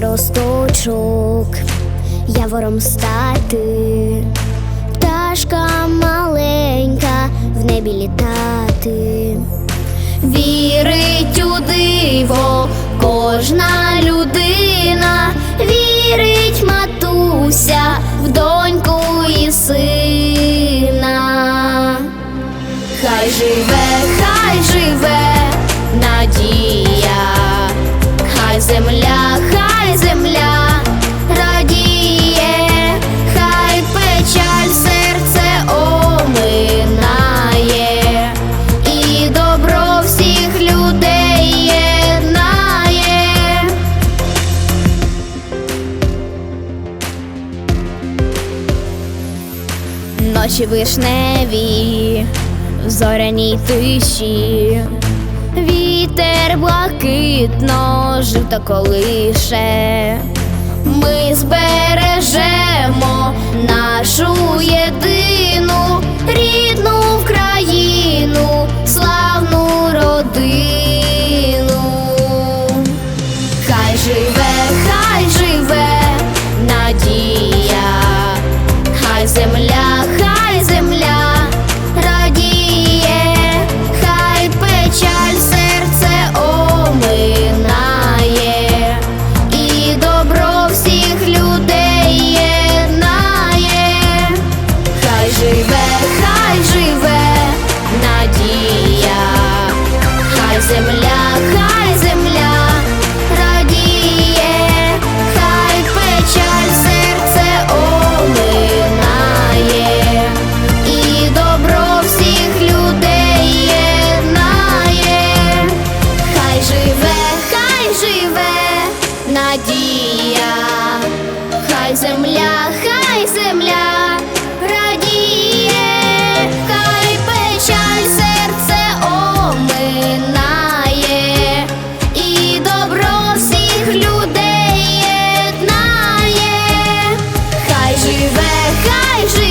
я росточок, явором стати, пташка маленька в небі літати. Вірить у диво кожна людина, вірить матуся Ночі вишневі, в зоряній тиші, вітер блакитно жито колише. Ми збережемо нашу надія, хай земля, хай земля радіє, хай печаль серце оминає, і добро всіх людей єднає, хай живе, хай живе.